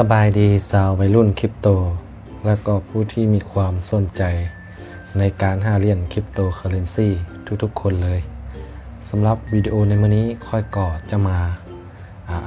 สบายดีสาววัยรุ่นคริปโต และก็ผู้ที่มีความสนใจในการหาเหรียญคริปโตเคอเรนซีทุกๆ คนเลยสำหรับวิดีโอในวันนี้ค่อยก่อจะมา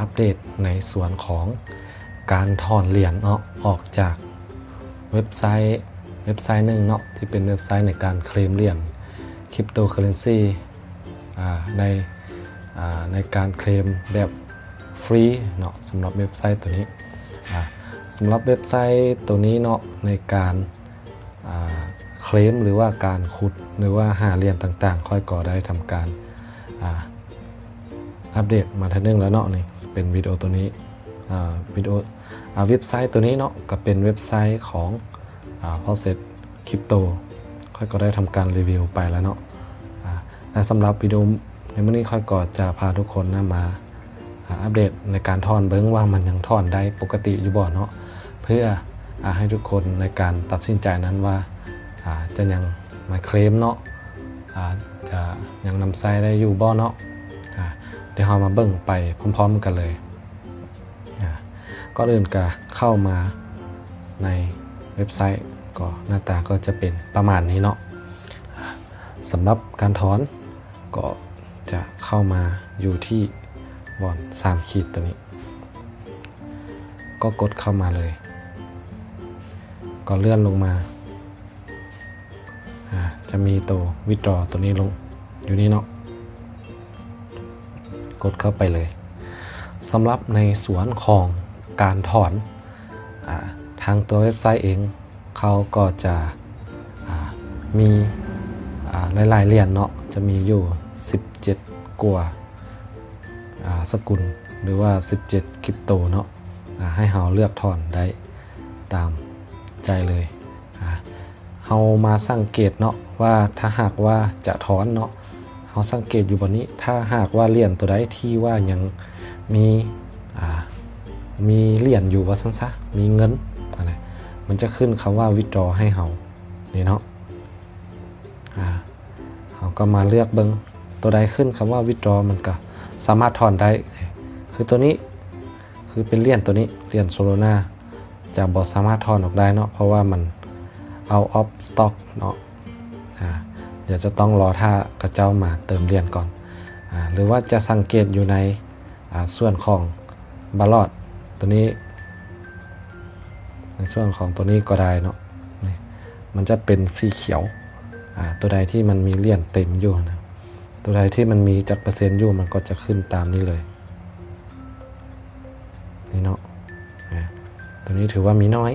อัปเดตในส่วนของการถอนเหรียญเนาะออกจากเว็บไซต์เว็บไซต์หนึ่งเนาะที่เป็นเว็บไซต์ในการเคลมเหรียญคริปโตเคอเรนซีในในการเคลมแบบฟรีเนาะสำหรับเว็บไซต์ตัวนี้ สำหรับเว็บไซต์ตัวนี้เนาะในการาเคลมหรือว่าการขุดหรือว่าหาเหรียญต่างๆ ค่อยก่อได้ทำการอัปเดตมาทันนึงแล้วเนาะนี่เป็นวิดีโอตัวนี้วิดีโอเว็บไซต์ตัวนี้เนาะก็เป็นเว็บไซต์ของอ่า p o s e t Crypto ค่อยก็ได้ทำการรีวิวไปแล้วเนาะและสำหรับวิดีโอในวันนี้ค่อยก็จะพาทุกคนนะมา อัปเดตในการทอนเบิ้งว่ามันยังทอนได้ปกติอยู่บ่เนาะเพื่ออให้ทุกคนในการตัดสินใจนั้นว่าจะยังมาเคลมเนาะจะยังนำไซได้อยู่บ่เนาะเดี๋ยวเรามาเบิ่งไปพร้อม ๆกันเลยก็เริ่มกะเข้ามาในเว็บไซต์ก็หน้าตาก็จะเป็นประมาณนี้เนาะสำหรับการถอนก็จะเข้ามาอยู่ที่ บอลสามขีดตัวนี้ ก็กดเข้ามาเลย ก็เลื่อนลงมา จะมีตัววิดรอตัวนี้ลงอยู่นี่เนาะ กดเข้าไปเลยสำหรับในส่วนของการถอนอทางตัวเว็บไซต์เอง เขาก็จะมีหลายๆเหรียญเนาะจะมีอยู่ 17 กว่า สกุลหรือว่า 17คริปโตเนาะให้เราเลือกถอนได้ตามใจเลยเฮามาสังเกตเนาะว่าถ้าหากว่าจะถอนเนาะเฮาสังเกตอยู่บนนี้ถ้าหากว่าเหรียญตัวใดที่ว่ายังมีมีเหรียญอยู่ว่าซั่นซะมีเงินอะไรมันจะขึ้นคำว่า withdraw ให้เฮานี่เนาะเราก็มาเลือกเบิงตัวใดขึ้นคำว่า withdraw มันก็ สามารถถอนได้ คือตัวนี้คือเป็นเหรียญตัวนี้เหรียญโซโลนาจะบอสามารถถอนออกได้เนาะเพราะว่ามันเอา off stock เนาะเดี๋ยวจะต้องรอถ้ากระเจ้ามาเติมเหรียญก่อนอหรือว่าจะสังเกตอยู่ในส่วนของบาลอดตัวนี้ ในส่วนของตัวนี้ก็ได้เนาะมันจะเป็นสีเขียวตัวใดที่มันมีเหรียญเต็มอยู่นะ ตัวใดที่มันมีจักเปอร์เซ็นต์อยู่มันก็จะขึ้นตามนี้เลย นี่เนาะอะตัวนี้ถือว่ามีน้อย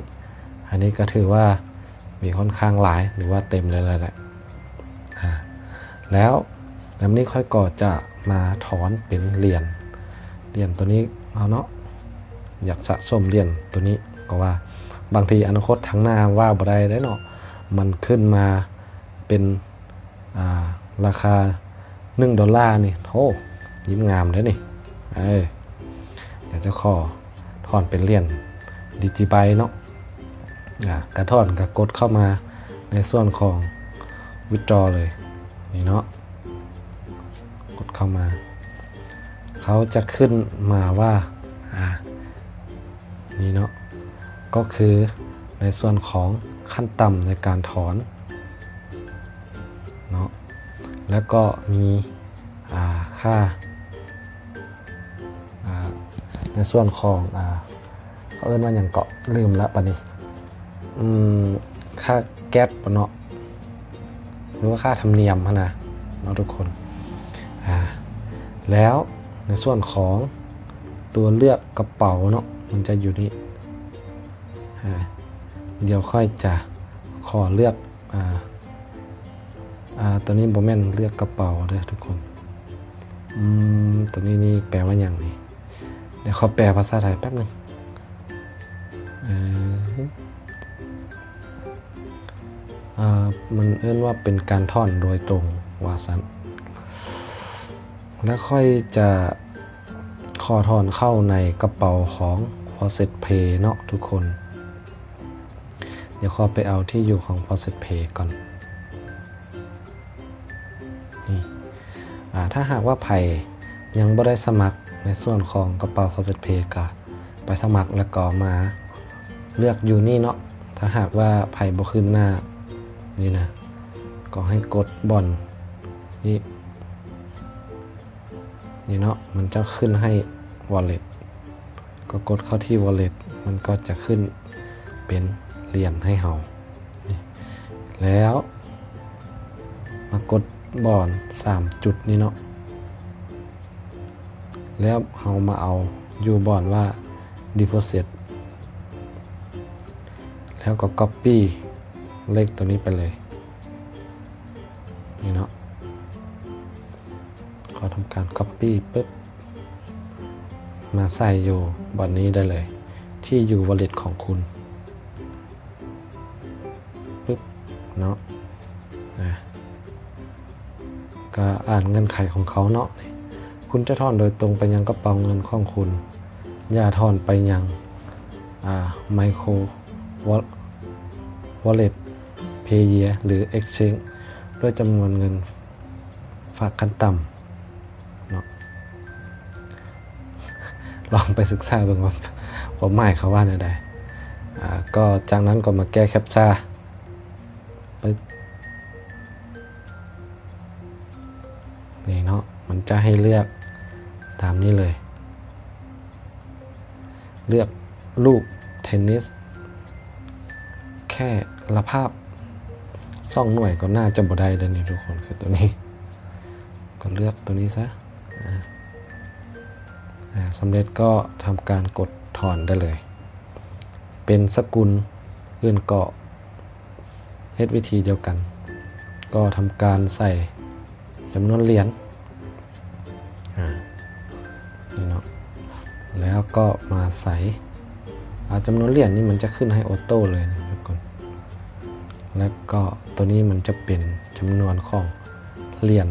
อันนี้ก็ถือว่ามีค่อนข้างหลายหรือว่าเต็มเลยแหละอะแล้วลำนี้ค่อยก่อจะมาถอนเป็นเหรียญ เหรียญตัวนี้เอาเนาะ อยากสะสมเหรียญตัวนี้ก็ว่าบางทีอนาคตทั้งหน้าว่าบ่ได้ได้เนาะ มันขึ้นมาเป็นอ่ารา คา1ดอลลาร์นี่โอ้ยิ้มงามเลยนี่เอ้ยเดี๋ยวจะขอถอนเป็นเหรียญดิจิไบเนาะอะกระถอนกระกดเข้ามาในส่วนของวิด r a w เลยนี่เนาะกดเข้ามา เขาจะขึ้นมาว่าอ่านี่เนาะก็คือในส่วนของขั้นต่ำในการถอน แล้วก็มีค่าในส่วนของอเขาเอิ้นว่าอย่างเกาะลืมละปะนี่ค่าแก๊สปะเนาะหรือว่าค่าธรรมเนียมนะเนาะทุกคนแล้วในส่วนของตัวเลือกกระเป๋าเนาะมันจะอยู่นี่เดี๋ยวค่อยจะขอเลือก ตัวนี้โบแมนเลือกกระเป๋าเด้อทุกคน อืม ตัวนี้นี่แปลว่าอย่างนี้ เดี๋ยวเขาแปลภาษาไทยแป๊บหนึงเอ่ออ่า มันเอื้นว่าเป็นการท่อนโดยตรงวาสันแล้วค่อยจะขอถอนเข้าในกระเป๋าของ p o s e t Pay เนาะทุกคน เดี๋ยวขอไปเอาที่อยู่ของ p o s e t Pay ก่อน ถ้าหากว่าไผ่ยังบ่ได้สมัครในส่วนของกระเป๋า f a s t Pay ก็ไปสมัครแล้วก็มาเลือกอยู่นี่เนาะถ้าหากว่าไผ่บ่ขึ้นหน้านี่นะ ก็ให้กดบอลนี่นี่เนาะมันจะขึ้นให้ wallet ก็กดเข้าที่ wallet มันก็จะขึ้นเป็นเหรียญให้เฮาแล้ว มากด บอล3จุดนี้เนาะแล้วเฮามาเอาอยู่บอลว่า deposit แล้วก็ copy เลขตัวนี้ไปเลย นี่เนาะก็ทำการ copy ปุ๊บ มาใส่อยู่บอลนี้ได้เลย ที่อยู่ wallet ของคุณปุ๊บเนาะ ก็อ่านเงื่อนไขของเขาเนาะคุณจะถอนโดยตรงไปยังกระเป๋าเงินของคุณ อย่าถอนไปยังไมโคร wallet payer หรือ exchange ด้วยจำนวนเงินฝากขั้นต่ำเนาะลองไปศึกษาเบิ่งว่าความหมายเขาว่าอะไรก็จากนั้นก็มาแก้แคปชั่นะมันจะให้เลือกตามนี้เลย เลือกลูกเทนนิส แค่ละภาพซ่องหน่วยก็น่าจะบ่ได้แล้วนี่ทุกคนคือตัวนี้ ก็เลือกตัวนี้ซะสำเร็จก็ทำการกดถอนได้เลย เป็นสกุลอื่นเกาะเฮ็ดวิธีเดียวกัน ก็ทำการใส่จำนวนเหรียญ ก็มาใส่อ่าจำนวนเหรียญนี่มันจะขึ้นให้ออโต้เลยนะทุกคน แล้วก็ตัวนี้มันจะเป็นจำนวนของเหรียญ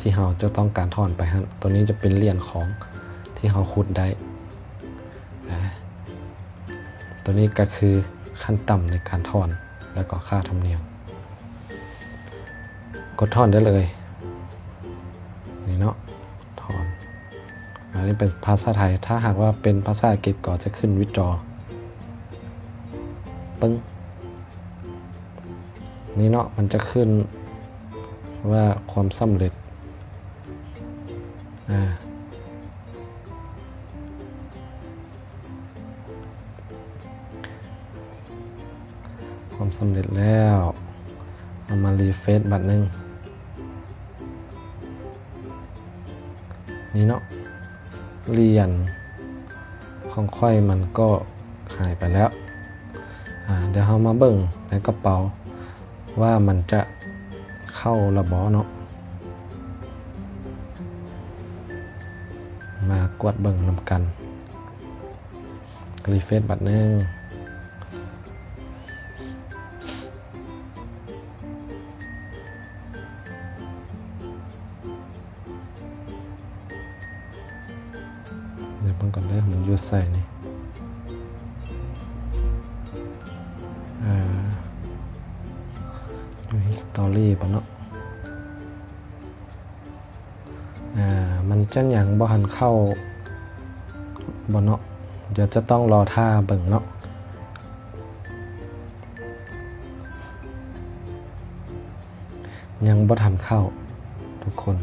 ที่เราจะต้องการถอนไปฮะตัวนี้จะเป็นเหรียญของที่เราขุดได้ ตัวนี้ก็คือขั้นต่ำในการถอนแล้วก็ค่าธรรมเนียม กดถอนได้เลย อันนี้เป็นภาษาไทย ถ้าหากว่าเป็นภาษาอังกฤษก็จะขึ้นวิจอปึ้ง นี่เนาะมันจะขึ้นว่าความสำเร็จ อ่าความสำเร็จแล้วเอามารีเฟซบัตรหนึ่งนี่เนาะ เรียนของค่อยมันก็หายไปแล้ว เดี๋ยวเรามาเบิ่งในกระเป๋า ว่ามันจะเข้าระบอเนาะ มากวดเบิ่งนำกันรีเฟซบัตรหนึ่ง เดี๋ยวเบิ่งก่อนได้อมันอยูใส่นี่อ่าอยู่ที่สตอรี่ปะเนาะอ่า มันจะยังบ่หันเข้าบ่เนาะเดี๋ยวจะต้องรอท่าเบิ่งเนาะยังบ่ทันเข้าทุกคน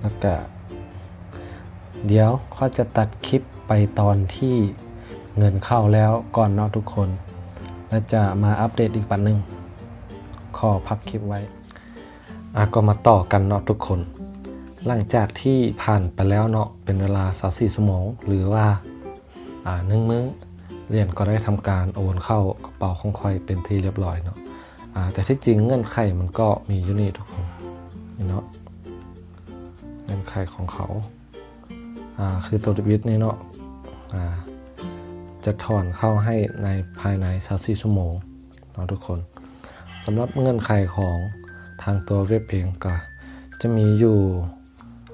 แล้วก็ เดี๋ยวเขาจะตัดคลิปไปตอนที่เงินเข้าแล้วก่อนเนาะทุกคน แล้วจะมาอัปเดตอีกปันหนึ่งขอพักคลิปไว้อะก็มาต่อกันเนาะทุกคน หลังจากที่ผ่านไปแล้วเนาะเป็นเวลา24ชั่วโมงหรือว่าอ่าหนึ่งมื้อเรียนก็ได้ทำการโอนเข้ากระเป๋าของคอยเป็นที่เรียบร้อยเนาะอ่าแต่ที่จริงเงื่อนไขมันก็มีอยู่นี่ทุกคนนี่เนาะเงื่อนไขของเขา อ่าคือตัววิทนี่เนาะอ่าจะถอนเข้าให้ในภายใน24ชั่วโมงเนาะทุกคนสำหรับเงื่อนไขของทางตัวเว็บเองก็จะมีอยู่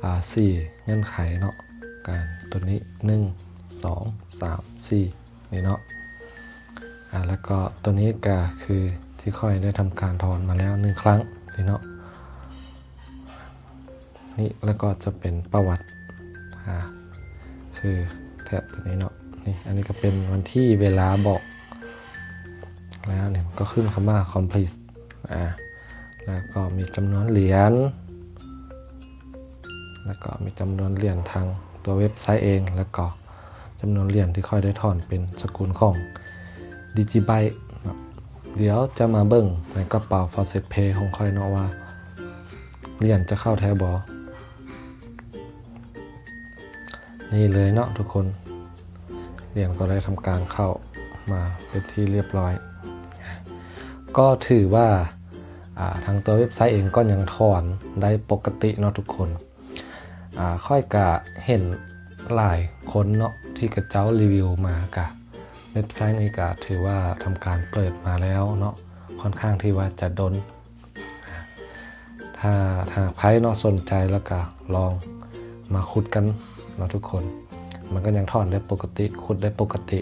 อ่าสี่เงื่อนไขเนาะการตัวนี้ 1 2 3 4นี่เนาะอ่าแล้วก็ตัวนี้ก็คือที่ค่อยได้ทำการถอนมาแล้วหนึ่งครั้งนี่เนาะนี่แล้วก็จะเป็นประวัติ อ่าคือแถบตัวนี้เนาะนี่อันนี้ก็เป็นวันที่เวลาบอกแล้วเนี่ยก็ขึ้นคำว่า complete อ่าแล้วก็มีจำนวนเหรียญแล้วก็มีจำนวนเหรียญทางตัวเว็บไซต์เอง แล้วก็จำนวนเหรียญที่ค่อยได้ถอนเป็นสกุลของ Digibyte เดี๋ยวจะมาเบิ่งในกระเป๋า Faucet Pay ของค่อยเนาะว่าเหรียญจะเข้าแท้บอ นี่เลยเนาะทุกคนเหรียญก็ได้ทำการเข้ามาเป็นที่เรียบร้อย ก็ถือว่าาทางตัวเว็บไซต์เองก็ยังถอนได้ปกติเนาะทุกคนค่อยกะเห็นหลายคนเนาะที่กระเจ้ารีวิวมากะเว็บไซต์นี้ก็ถือว่าทำการเปิดมาแล้วเนาะค่อนข้างที่ว่าจะดน ถ้าถ้าไพ่เนาะสนใจแล้วก็ลองมาขุดกัน นาะทุกคน มันก็ยังถอนได้ปกติขุดได้ปกติ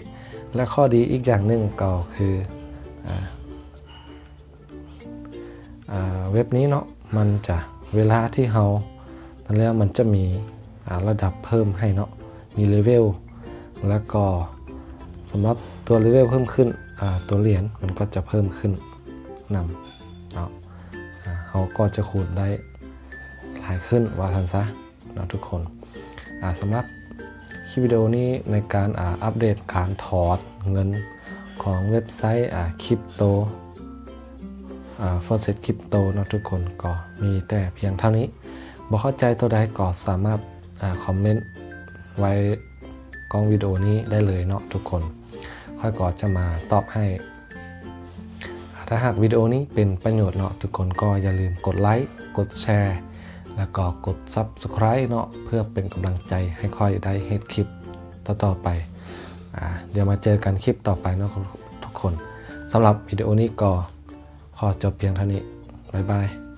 และข้อดีอีกอย่างหนึ่งก็คือออเว็บนี้เนาะมันจะเวลาที่เรานั่นแล้วมันจะมีระดับเพิ่มให้เนาะมีเลเวลแล้วก็สำหรับตัวเลเวลเพิ่มขึ้นตัวเหรียญมันก็จะเพิ่มขึ้นนำเนาะเขาก็จะขูดได้หลายขึ้นว่าทันซะเนาะทุกคน สำหรับคลิปวิดีโอนี้ในการอ,าอัปเดตการถอดเงินของเว็บไซต์อ่าคริปโตฟอร์เซตคริปโตนะทุกคนก็มีแต่เพียงเท่านี้บ่เข้าใจตัวใดก็สามารถอคอมเมนต์ไว้กล้องวิดีโอนี้ได้เลยเนาะทุกคน ค่อยก็จะมาตอบให้ ถ้าหากวิดีโอนี้เป็นประโยชน์เนาะทุกคนก็อย่าลืมกดไลค์ กดแชร์ แล้วก็กด Subscribe เนาะเพื่อเป็นกำลังใจให้ค่อยได้เฮ็ดคลิปต่อๆไปอเดี๋ยวมาเจอกันคลิปต่อไปเนาะทุกคนสำหรับวิดีโอนี้ก็ขอจบเพียงเท่านี้ บ๊ายบาย